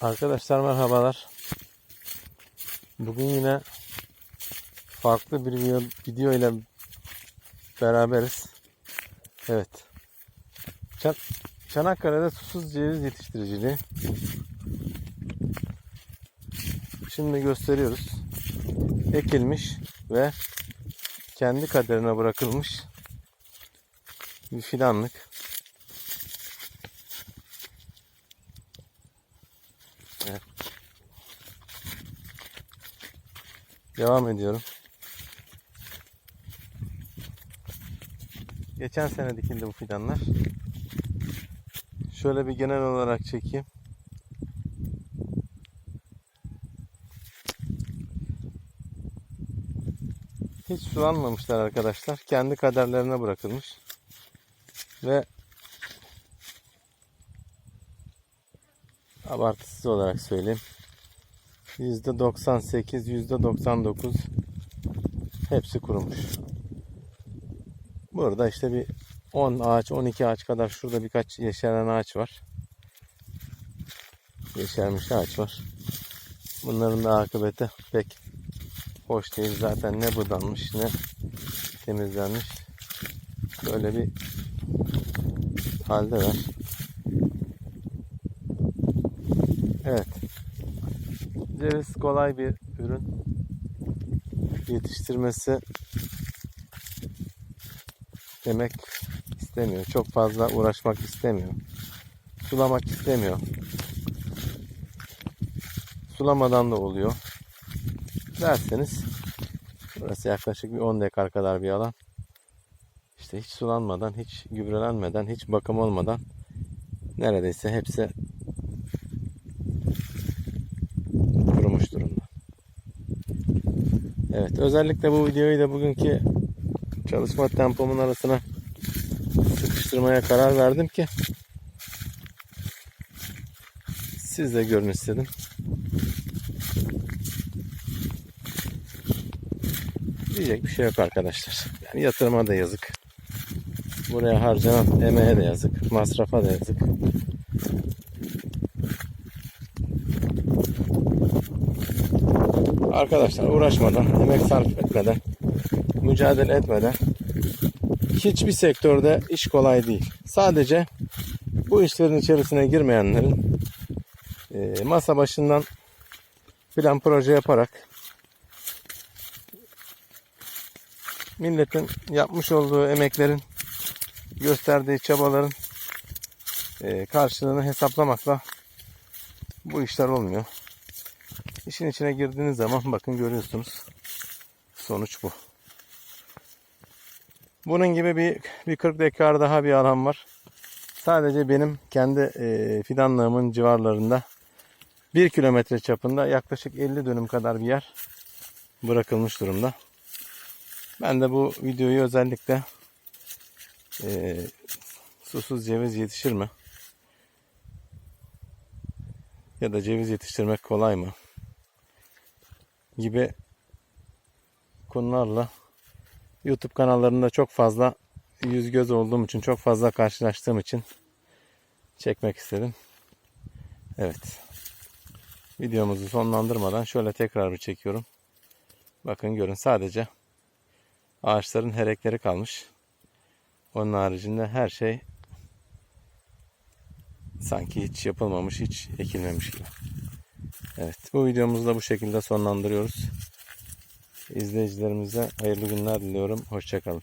Arkadaşlar merhabalar. Bugün yine farklı bir video, ile beraberiz. Evet. Çan Çanakkale'de susuz ceviz yetiştiriciliği. Şimdi gösteriyoruz. Ekilmiş ve kendi kaderine bırakılmış bir fidanlık. Devam ediyorum. Geçen sene dikildi bu fidanlar. Şöyle bir genel olarak çekeyim. Hiç sulanmamışlar arkadaşlar. Kendi kaderlerine bırakılmış. Ve abartısız olarak söyleyeyim. %98, %99 hepsi kurumuş. Burada işte bir 10 ağaç, 12 ağaç kadar şurada birkaç yeşeren ağaç var. Yeşermiş ağaç var. Bunların da akıbeti pek hoş değil. Zaten ne budanmış ne temizlenmiş. Böyle bir halde var. Evet. Ceviz kolay bir ürün. Yetiştirmesi emek istemiyor. Çok fazla uğraşmak istemiyor. Sulamak istemiyor. Sulamadan da oluyor. Derseniz burası yaklaşık bir 10 dekar kadar bir alan. İşte hiç sulanmadan, hiç gübrelenmeden, hiç bakım olmadan neredeyse hepsi kurumuş durumda. Evet, özellikle bu videoyu da bugünkü çalışma tempomun arasına sıkıştırmaya karar verdim ki siz de görün istedim. Diyecek bir şey yok arkadaşlar. Yani yatırıma da yazık. Buraya harcanan emeğe de yazık. Masrafa da yazık. Arkadaşlar uğraşmadan, emek sarf etmeden, mücadele etmeden hiçbir sektörde iş kolay değil. Sadece bu işlerin içerisine girmeyenlerin e, masa başından plan proje yaparak milletin yapmış olduğu emeklerin gösterdiği çabaların e, karşılığını hesaplamakla bu işler olmuyor. İşin içine girdiğiniz zaman bakın görüyorsunuz. Sonuç bu. Bunun gibi bir, bir 40 dekar daha bir alan var. Sadece benim kendi e, fidanlığımın civarlarında 1 kilometre çapında yaklaşık 50 dönüm kadar bir yer bırakılmış durumda. Ben de bu videoyu özellikle e, susuz ceviz yetişir mi? Ya da ceviz yetiştirmek kolay mı? Gibi konularla YouTube kanallarında çok fazla yüz göz olduğum için, çok fazla karşılaştığım için çekmek istedim. Evet. Videomuzu sonlandırmadan şöyle tekrar bir çekiyorum. Bakın görün sadece ağaçların herekleri kalmış. Onun haricinde her şey sanki hiç yapılmamış, hiç ekilmemiş gibi. Evet, bu videomuzu da bu şekilde sonlandırıyoruz. İzleyicilerimize hayırlı günler diliyorum. Hoşçakalın.